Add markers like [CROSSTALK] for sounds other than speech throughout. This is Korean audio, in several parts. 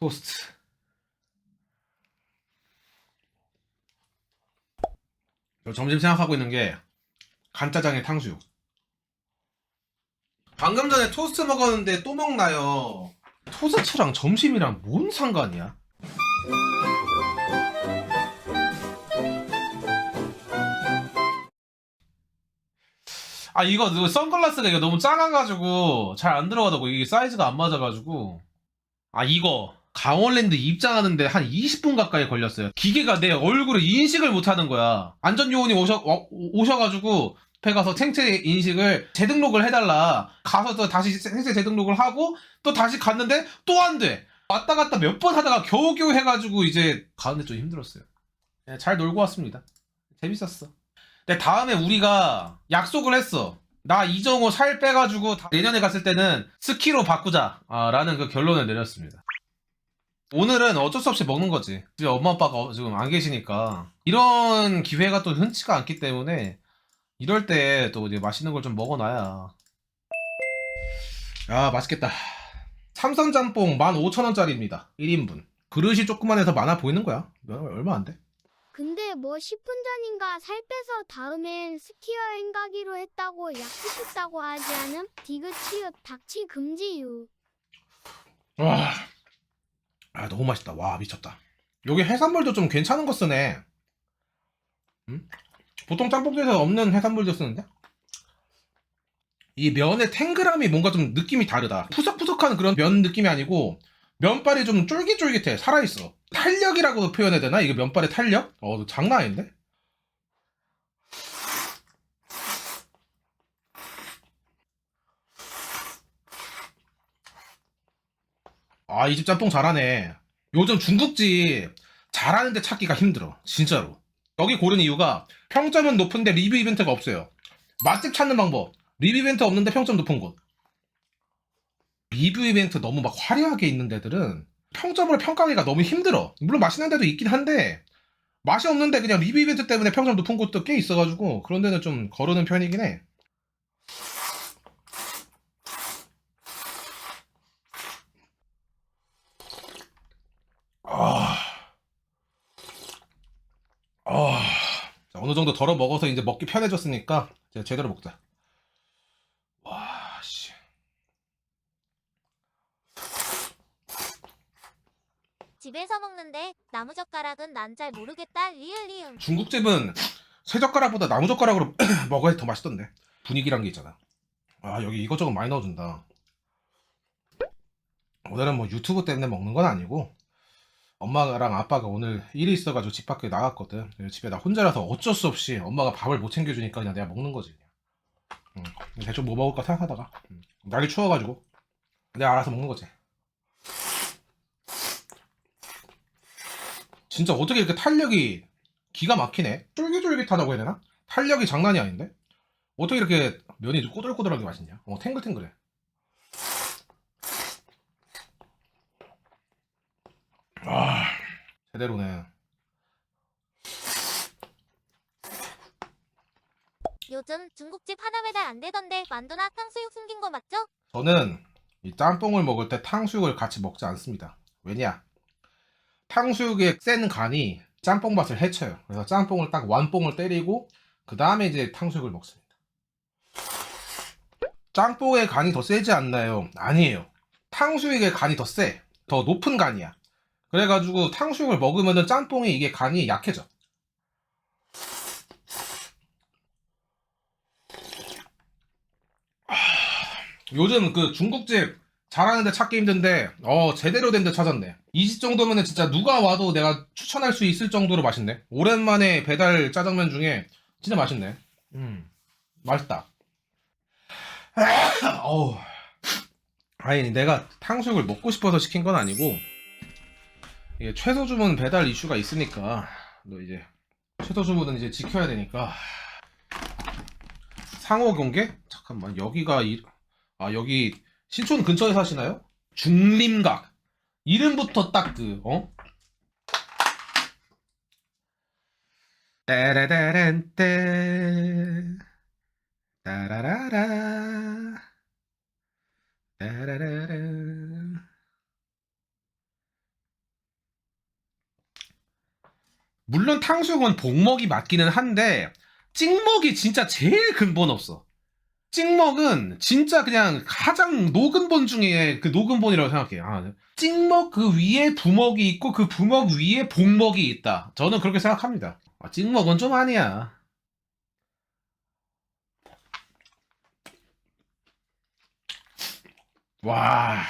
토스트. 저 점심 생각하고 있는 게 간짜장에 탕수육. 방금 전에 토스트 먹었는데 또 먹나요? 토스트랑 점심이랑 뭔 상관이야? 아 이거 이거 선글라스가 이거 너무 작아가지고 잘 안 들어가더라고 이게 사이즈가 안 맞아가지고 아 이거 강원랜드 입장하는데 한 20분 가까이 걸렸어요 기계가 내 얼굴을 인식을 못하는 거야 안전요원이 오셔 와- 오셔가지고 앞에 가서 생체 인식을 재등록을 해달라 가서 또 다시 생체 재등록을 하고 또 다시 갔는데 또 안 돼 왔다 갔다 몇 번 하다가 겨우겨우 해가지고 이제 가는데 좀 힘들었어요 네, 잘 놀고 왔습니다 재밌었어 근데 다음에 우리가 약속을 했어. 나 이정호 살 빼가지고 다- 내년에 갔을 때는 스키로 바꾸자. 아, 라는 그 결론을 내렸습니다. 오늘은 어쩔 수 없이 먹는 거지. 집에 엄마 아빠가 지금 안 계시니까. 이런 기회가 또 흔치가 않기 때문에 이럴 때 또 이제 맛있는 걸 좀 먹어놔야. 야, 맛있겠다. 삼선 짬뽕 15,000원짜리입니다. 1인분. 그릇이 조그만 해서 많아 보이는 거야. 얼마 안 돼. 근데 뭐 10분 전인가 살 빼서 다음엔 스키 여행 가기로 했다고 약속했다고 하지 않음? 디귿치읓 닥치 금지유. 와, 아 너무 맛있다. 와 미쳤다. 여기 해산물도 좀 괜찮은 거 쓰네. 음? 보통 짬뽕에서 없는 해산물도 쓰는데? 이 면의 탱글함이 뭔가 좀 느낌이 다르다. 푸석푸석한 그런 면 느낌이 아니고 면발이 좀 쫄깃쫄깃해. 살아있어. 탄력이라고 표현해야 되나? 이게 면발의 탄력? 어, 장난 아닌데? 아, 이 집 짬뽕 잘하네. 요즘 중국집 잘하는데 찾기가 힘들어. 진짜로. 여기 고른 이유가 평점은 높은데 리뷰 이벤트가 없어요. 맛집 찾는 방법. 리뷰 이벤트 없는데 평점 높은 곳. 리뷰 이벤트 너무 막 화려하게 있는 데들은 평점을 평가하기가 너무 힘들어. 물론 맛있는 데도 있긴 한데 맛이 없는데 그냥 리뷰 이벤트 때문에 평점 높은 곳도 꽤 있어가지고 그런 데는 좀 거르는 편이긴 해. 아, 자, 어느 정도 덜어 먹어서 이제 먹기 편해졌으니까 이제 제대로 먹자. 와, 씨. 집에서 먹는데 나무젓가락은 난 잘 모르겠다 리을 리음 중국집은 새 젓가락보다 나무 젓가락으로 [CLEARS THROAT] 먹어야 더 맛있던데. 분위기란 게 있잖아. 아, 여기 이것저것 많이 넣어준다. 오늘은 뭐 유튜브 때문에 먹는 건 아니고 엄마랑 아빠가 오늘 일이 있어가지고 집 밖에 나갔거든. 집에 나 혼자라서 어쩔 수 없이 엄마가 밥을 못 챙겨주니까 그냥 내가 먹는 거지. 응. 대충 뭐 먹을까 생각하다가 응. 날이 추워가지고 내가 알아서 먹는 거지. 진짜 어떻게 이렇게 탄력이 기가 막히네. 쫄깃쫄깃하다고 해야 되나? 탄력이 장난이 아닌데? 어떻게 이렇게 면이 꼬들꼬들하게 맛있냐? 어, 탱글탱글해. 제대로네. 요즘 중국집 하나 배달 안 되던데 만두나 탕수육 숨긴 거 맞죠? 저는 이 짬뽕을 먹을 때 탕수육을 같이 먹지 않습니다. 왜냐? 탕수육의 센 간이 짬뽕 맛을 해쳐요. 그래서 짬뽕을 딱 완뽕을 때리고 그 다음에 이제 탕수육을 먹습니다. 짬뽕의 간이 더 세지 않나요? 아니에요. 탕수육의 간이 더 세. 더 높은 간이야. 그래가지고 탕수육을 먹으면은 짬뽕이 이게 간이 약해져. 요즘 그 중국집 잘하는데 찾기 힘든데 어 제대로 된 데 찾았네. 이 집 정도면은 진짜 누가 와도 내가 추천할 수 있을 정도로 맛있네. 오랜만에 배달 짜장면 중에 진짜 맛있네. 음. 맛있다. 어우. 아니 내가 탕수육을 먹고 싶어서 시킨 건 아니고 이게 최소 주문 배달 이슈가 있으니까 너 이제 최소 주문은 이제 지켜야 되니까. 상호 경계? 잠깐만 여기가 이, 아 여기 신촌 근처에 사시나요? 중림각. 이름부터 딱그 어? 따라라라 따라라라 물론 탕수육은 복먹이 맞기는 한데 찍먹이 진짜 제일 근본 없어. 찍먹은 진짜 그냥 가장 노근본 중에 그 노근본이라고 생각해요. 아, 찍먹 그 위에 부먹이 있고 그 부먹 위에 복먹이 있다. 저는 그렇게 생각합니다. 아, 찍먹은 좀 아니야. 와.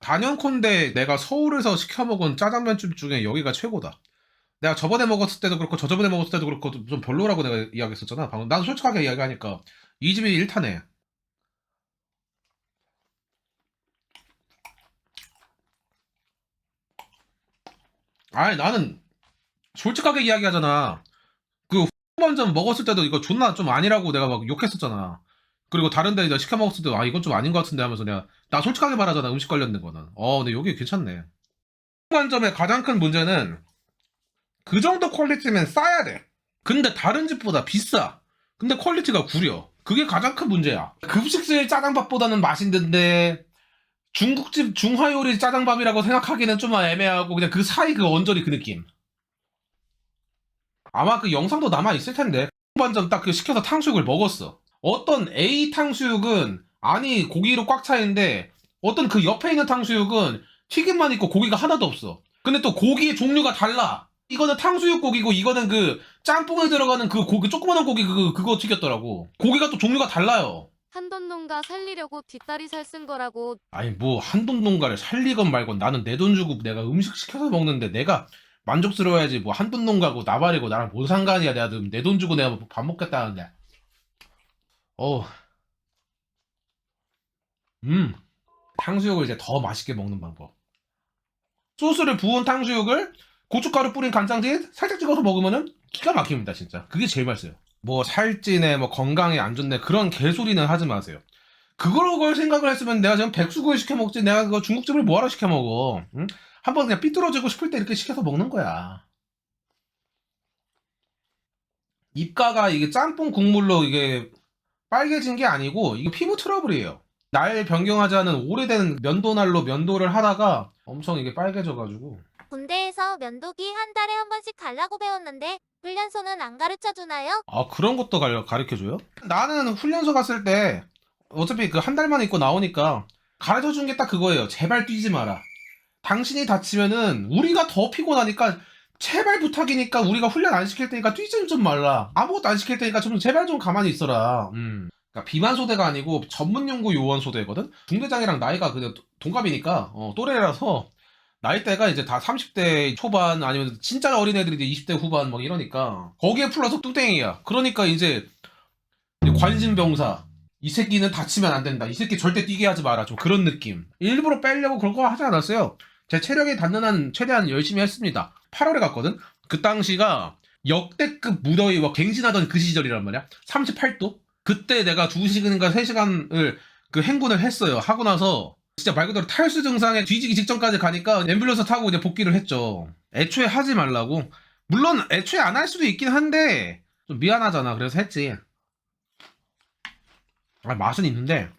단연컨대 내가 서울에서 시켜 먹은 짜장면집 중에 여기가 최고다. 내가 저번에 먹었을 때도 그렇고 저저번에 먹었을 때도 그렇고 좀 별로라고 내가 이야기했었잖아. 방금 난 솔직하게 이야기하니까 이 집이 1타네. 아니 나는 솔직하게 이야기하잖아. 그 후반전 먹었을 때도 이거 존나 좀 아니라고 내가 막 욕했었잖아. 그리고 다른 데 이제 시켜 먹었을 때도 아 이건 좀 아닌 것 같은데 하면서 내가 나 솔직하게 말하잖아 음식 관련된 거는. 어 근데 여기 괜찮네. 후반점의 가장 큰 문제는 그 정도 퀄리티면 싸야 돼. 근데 다른 집보다 비싸. 근데 퀄리티가 구려. 그게 가장 큰 문제야. 급식실 짜장밥보다는 맛있는데 중국집 중화요리 짜장밥이라고 생각하기는 좀 애매하고 그냥 그 사이 그 언저리 그 느낌. 아마 그 영상도 남아 있을 텐데 반점 딱 그 시켜서 탕수육을 먹었어. 어떤 A 탕수육은 안이 고기로 꽉 차 있는데 어떤 그 옆에 있는 탕수육은 튀김만 있고 고기가 하나도 없어. 근데 또 고기의 종류가 달라. 이거는 탕수육 고기고 이거는 그 짬뽕에 들어가는 그 고기 조그만한 고기 그 그거 튀겼더라고. 고기가 또 종류가 달라요. 한돈 농가 살리려고 뒷다리 살 쓴 거라고 아니 뭐 한돈 농가를 살리건 말건 나는 내 돈 주고 내가 음식 시켜서 먹는데 내가 만족스러워야지 뭐 한돈 농가고 나발이고 나랑 뭔 상관이야 내가 내돈 주고 내가 뭐밥 먹겠다는데 어. 음 탕수육을 이제 더 맛있게 먹는 방법 소스를 부은 탕수육을 고춧가루 뿌린 간장찌개 살짝 찍어서 먹으면은 기가 막힙니다 진짜. 그게 제일 맛있어요. 뭐 살찌네 뭐 건강에 안 좋네 그런 개소리는 하지 마세요. 그걸 걸 생각을 했으면 내가 지금 백숙을 시켜 먹지 내가 그거 중국집을 뭐하러 시켜 먹어 응? 한번 그냥 삐뚤어지고 싶을 때 이렇게 시켜서 먹는 거야. 입가가 이게 짬뽕 국물로 이게 빨개진 게 아니고 이게 피부 트러블이에요. 날 변경하지 않은 오래된 면도날로 면도를 하다가 엄청 이게 빨개져가지고 군대에서 면도기 한 달에 한 번씩 갈라고 배웠는데 훈련소는 안 가르쳐 주나요? 아 그런 것도 가르쳐 줘요? 나는 훈련소 갔을 때 어차피 그 한 달만 있고 나오니까 가르쳐 준 게 딱 그거예요. 제발 뛰지 마라. 당신이 다치면은 우리가 더 피곤하니까 제발 부탁이니까 우리가 훈련 안 시킬 테니까 뛰지 좀 말라. 아무것도 안 시킬 테니까 좀 제발 좀 가만히 있어라. 음. 그러니까 비만 소대가 아니고 전문 연구 요원 소대거든. 중대장이랑 나이가 그냥 동갑이니까 어, 또래라서 나이대가 이제 다 30대 초반 아니면 진짜 어린 애들이 이제 20대 후반 막 이러니까 거기에 플러스 뚱땡이야. 그러니까 이제 관심병사 이 새끼는 다치면 안 된다. 이 새끼 절대 뛰게 하지 마라. 좀 그런 느낌. 일부러 빼려고 그런 거 하지 않았어요. 제 체력이 닿는 한 최대한 열심히 했습니다. 8월에 갔거든. 그 당시가 역대급 무더위와 갱신하던 그 시절이란 말이야. 38도. 그때 내가 2시간인가 3시간을 그 행군을 했어요. 하고 나서 진짜 말 그대로 탈수 증상에 뒤지기 직전까지 가니까 앰뷸런스 타고 이제 복귀를 했죠. 애초에 하지 말라고. 물론 애초에 안 할 수도 있긴 한데 좀 미안하잖아. 그래서 했지. 아, 맛은 있는데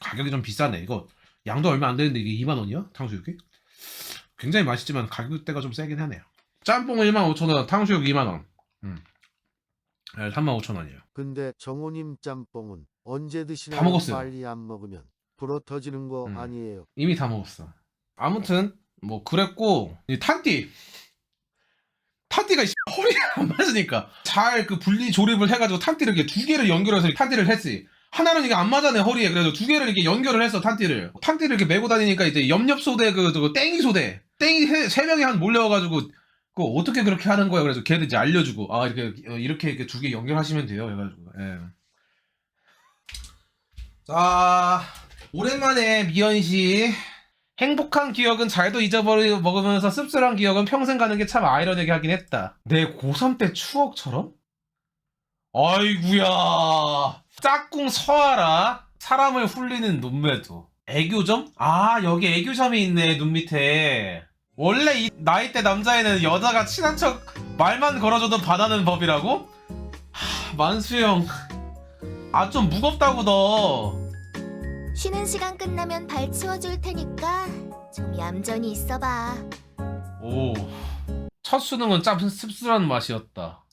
가격이 좀 비싸네. 이거 양도 얼마 안 되는데 이게 2만 원이야? 탕수육이? 굉장히 맛있지만 가격대가 좀 세긴 하네요. 짬뽕 1만 5천 원, 탕수육 2만 원. 음. 3만 5천 원이에요. 근데 정호님 짬뽕은 언제 드시나요? 다 먹었어요. 빨리 안 먹으면 불어 터지는 거 음. 아니에요? 이미 다 먹었어. 아무튼 뭐 그랬고 이 탄띠 탄띠가 이 허리에 안 맞으니까 잘 그 분리 조립을 해가지고 탄띠를 이렇게 두 개를 연결해서 탄띠를 했지. 하나는 이게 안 맞아내 허리에 그래서 두 개를 이렇게 연결을 했어 탄띠를 탄띠를 이렇게 메고 다니니까 이제 옆옆 소대 그 저거 땡이 소대 땡이 세, 세 명이 한 몰려와가지고 그 어떻게 그렇게 하는 거야 그래서 걔들 이제 알려주고 아 이렇게 어, 이렇게 이렇게 두 개 연결하시면 돼요 해가지고 예. 자 오랜만에 미연 씨 행복한 기억은 잘도 잊어버리 먹으면서 씁쓸한 기억은 평생 가는 게 참 아이러니하게 하긴 했다. 내 고3 때 추억처럼? 아이구야. 짝꿍 서아라. 사람을 훌리는 눈매도. 애교점? 아, 여기 애교점이 있네, 눈 밑에. 원래 이 나이 대 남자애는 여자가 친한 척 말만 걸어줘도 반하는 법이라고? 하, 만수형. 아, 좀 무겁다고 너. 쉬는 시간 끝나면 발 치워줄 테니까 좀 얌전히 있어봐. 오. 첫 수능은 참 씁쓸한 맛이었다.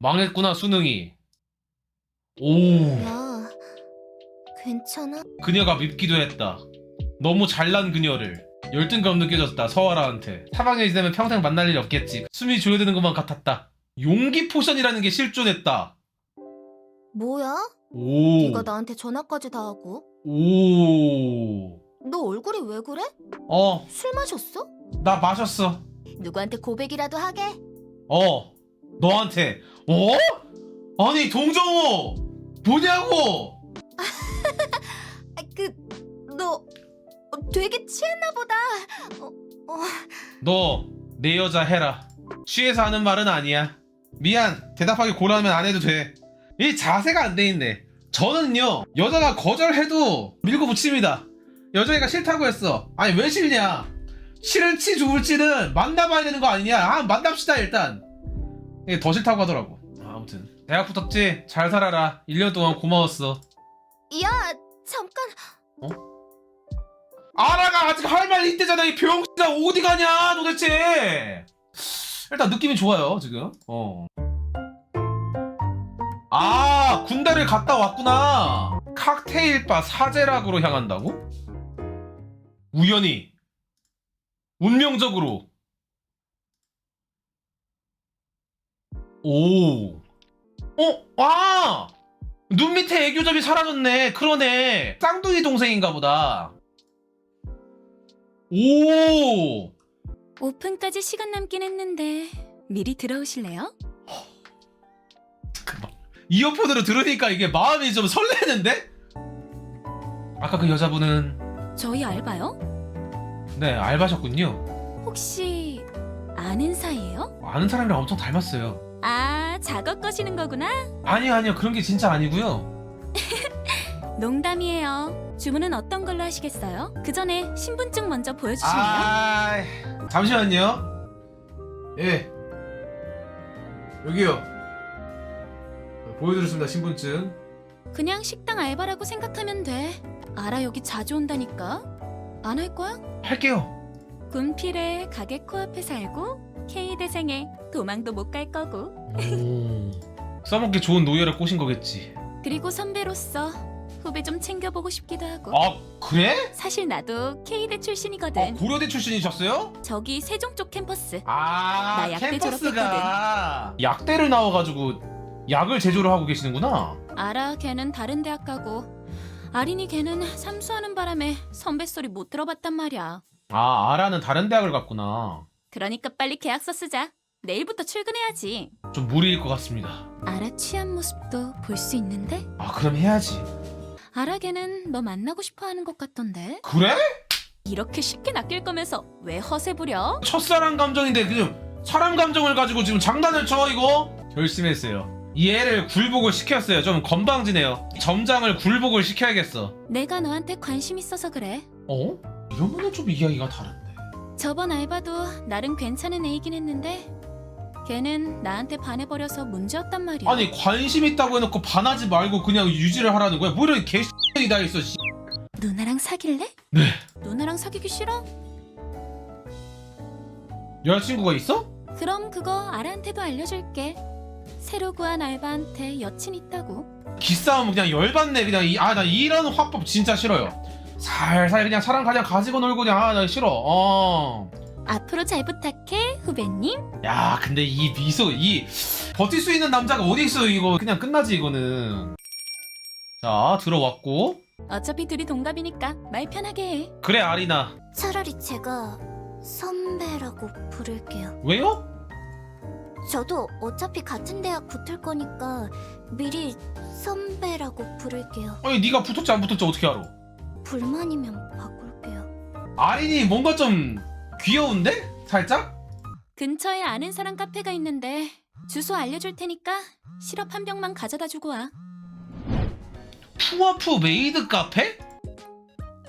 망했구나 수능이. 오. 야, 괜찮아? 그녀가 밉기도 했다. 너무 잘난 그녀를. 열등감 느껴졌다 서아라한테. 3학년이 되면 평생 만날 일이 없겠지. 숨이 조여드는 것만 같았다. 용기 포션이라는 게 실존했다. 뭐야? 오. 네가 나한테 전화까지 다 하고? 오. 너 얼굴이 왜 그래? 어, 술 마셨어? 나 마셨어. 누구한테 고백이라도 하게? 어, 너한테. 어? 아니, 동정호! 뭐냐고! 아, 그, 너 어, 되게 취했나 보다. 어, 어, 너, 내 여자 해라. 취해서 하는 말은 아니야. 미안, 대답하기 고라면 안 해도 돼. 이 자세가 안 돼 있네. 저는요, 여자가 거절해도 밀고 붙입니다. 여자애가 싫다고 했어. 아니, 왜 싫냐? 싫을지 좋을지는 만나봐야 되는 거 아니냐? 아, 만납시다, 일단. 이게 더 싫다고 하더라고. 아무튼. 대학 붙었지? 잘 살아라. 1년 동안 고마웠어. 야, 잠깐. 아라가 아직 할말 있대잖아 이 병신아 어디 가냐 도대체 일단 느낌이 좋아요 지금 어. 아 군대를 갔다 왔구나 칵테일바 사제락으로 향한다고? 우연히 운명적으로 오 어? 아! 눈 밑에 애교점이 사라졌네 그러네 쌍둥이 동생인가 보다 오! 오픈까지 시간 남긴 했는데 미리 들어오실래요? 이어폰으로 들으니까 이게 마음이 좀 설레는데? 아까 그 여자분은 저희 알바요? 네 알바셨군요. 혹시 아는 사이예요? 아는 사람이랑 엄청 닮았어요. 아 작업 거시는 거구나? 아니요 아니요 그런 게 진짜 아니고요. [LAUGHS] 농담이에요. 주문은 어떤 걸로 하시겠어요? 그 전에 신분증 먼저 보여주실래요? 아 잠시만요. 예 여기요. 보여드렸습니다 신분증. 그냥 식당 알바라고 생각하면 돼. 알아 여기 자주 온다니까. 안 할 거야? 할게요. 군필에 가게 코앞에 살고 K 대생에 도망도 못 갈 거고. 오. 써먹기 좋은 노예를 꼬신 거겠지. 그리고 선배로서 후배 좀 챙겨보고 싶기도 하고. 아 그래? 사실 나도 K대 어, 출신이거든. 고려대 출신이셨어요? 저기 세종 쪽 캠퍼스. 아 나 약대 캠퍼스가 약대를 나와가지고 약을 제조를 하고 계시는구나. 알아 걔는 다른 대학 가고 아린이 걔는 삼수하는 바람에 선배 소리 못 들어봤단 말이야. 아 아라는 다른 대학을 갔구나. 그러니까 빨리 계약서 쓰자. 내일부터 출근해야지. 좀 무리일 것 같습니다. 알아 취한 모습도 볼 수 있는데? 아 그럼 해야지. 알아 걔는 너 만나고 싶어 하는 것 같던데? 그래? 이렇게 쉽게 낚일 거면서 왜 허세 부려? 첫사랑 감정인데 그냥 사람 감정을 가지고 지금 장난을 쳐 이거? 결심했어요. 이 애를 굴복을 시켰어요. 좀 건방지네요. 점장을 굴복을 시켜야겠어. 내가 너한테 관심 있어서 그래. 어? 이러면은 좀 이야기가 다른데. 저번 알바도 나름 괜찮은 애이긴 했는데 걔는 나한테 반해버려서 문제였단 말이야. 아니 관심 있다고 해놓고 반하지 말고 그냥 유지를 하라는 거야. 뭐 이런 개X이 다 있어. 씨. 누나랑 사귈래? 네. 누나랑 사귀기 싫어? 여자친구가 있어? 그럼 그거 아라한테도 알려줄게. 새로 구한 알바한테 여친 있다고. 기싸움 그냥 열받네 그냥 아나 이런 화법 진짜 싫어요 살살 그냥 사람 그냥 가지고 놀고 그냥 아 나 싫어 어야 앞으로 잘 부탁해, 후배님. 근데 이 미소 이 버틸 수 있는 남자가 어디 있어 이거 그냥 끝나지 이거는 자 들어왔고 어차피 둘이 동갑이니까 말 편하게 해. 그래 아리나 차라리 제가 선배라고 부를게요. 왜요? 저도 어차피 같은 대학 붙을 거니까 미리 선배라고 부를게요. 아니 네가 붙었지 안 붙었지 어떻게 알아 불만이면 바꿀게요. 아린이 뭔가 좀 귀여운데? 살짝? 근처에 아는 사람 카페가 있는데 주소 알려줄 테니까 시럽 한 병만 가져다 주고 와. 푸아푸 메이드 카페?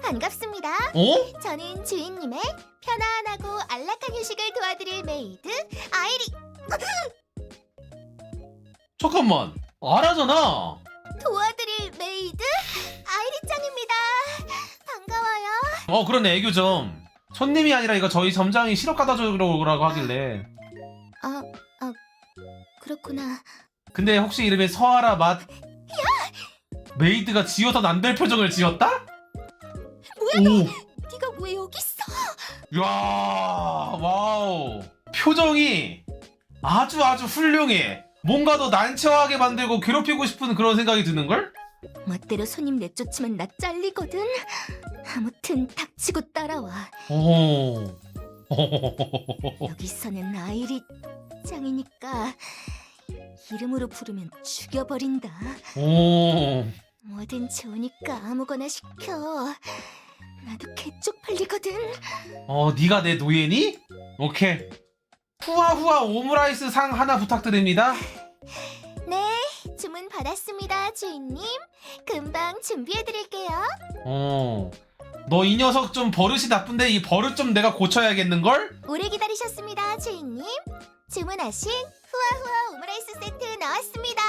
반갑습니다. 어? 저는 주인님의 편안하고 안락한 휴식을 도와드릴 메이드 아이리 [LAUGHS] 잠깐만 아라잖아 도와드릴 메이드 아이리짱입니다. 반가워요. 어 그러네 애교점 손님이 아니라 이거 저희 점장이 시럽 갖다 주라고 하길래 아, 아, 그렇구나. 근데 혹시 이름에 서하라 맛 메이드가 지어서 안될 표정을 지었다? 뭐야 너 네가 왜 여기 있어? 야 와우 표정이 아주 아주 훌륭해 뭔가 더 난처하게 만들고 괴롭히고 싶은 그런 생각이 드는걸? 멋대로 손님 내쫓으면 나 잘리거든. 아무튼 닥치고 따라와. 오 [LAUGHS] 여기서는 아이리 짱이니까 이름으로 부르면 죽여버린다. 오 뭐든 좋으니까 아무거나 시켜. 나도 개쪽팔리거든. 어, 네가 내 노예니? 오케이. 후아후아 오므라이스 상 하나 부탁드립니다. 네, 주문 받았습니다, 주인님. 금방 준비해드릴게요. 어. 너 이 녀석 좀 버릇이 나쁜데 이 버릇 좀 내가 고쳐야겠는 걸? 오래 기다리셨습니다, 주인님. 주문하신 후아후아 오므라이스 세트 나왔습니다.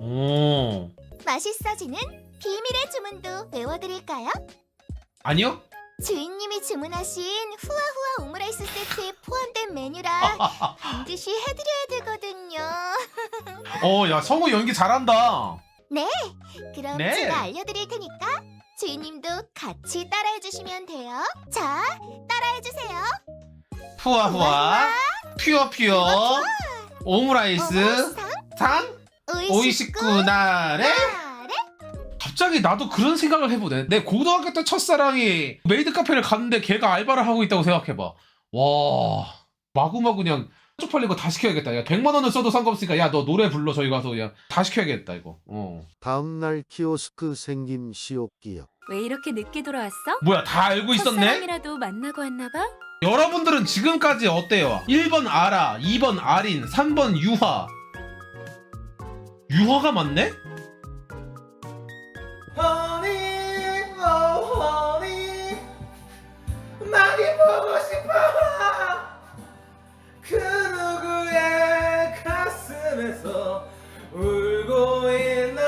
오. 맛있어지는 비밀의 주문도 외워드릴까요? 아니요? 주인님이 주문하신 후아후아 오므라이스 세트에 포함된 메뉴라 [LAUGHS] 반드시 해드려야 되거든요. [LAUGHS] 어, 야, 성우 연기 잘한다. 그럼 네. 제가 알려드릴 테니까 주인님도 같이 따라해 주시면 돼요. 자, 따라해 주세요. 후아후아, 퓨어 퓨어, 오므라이스 어머상, 상 오이시쿠, 오이시쿠나레. 갑자기 나도 그런 생각을 해보네. 내 고등학교 때 첫사랑이 메이드 카페를 갔는데 걔가 알바를 하고 있다고 생각해봐. 와, 마구마구 그냥 쪽팔리고 다 시켜야겠다. 야, 100만 원을 써도 상관없으니까 야, 너 노래 불러 저희 가서 그냥 다 시켜야겠다 이거. 어. 다음날 키오스크 생김 시옥기역. 왜 이렇게 늦게 돌아왔어? 뭐야, 다 알고 있었네? 첫사랑이라도 만나고 왔나 봐? 여러분들은 지금까지 어때요? 1번 아라, 2번 아린, 3번 유화. 유화가 맞네? honey, oh honey, 많이 보고 싶어. 그 누구의 가슴에서 울고 있나?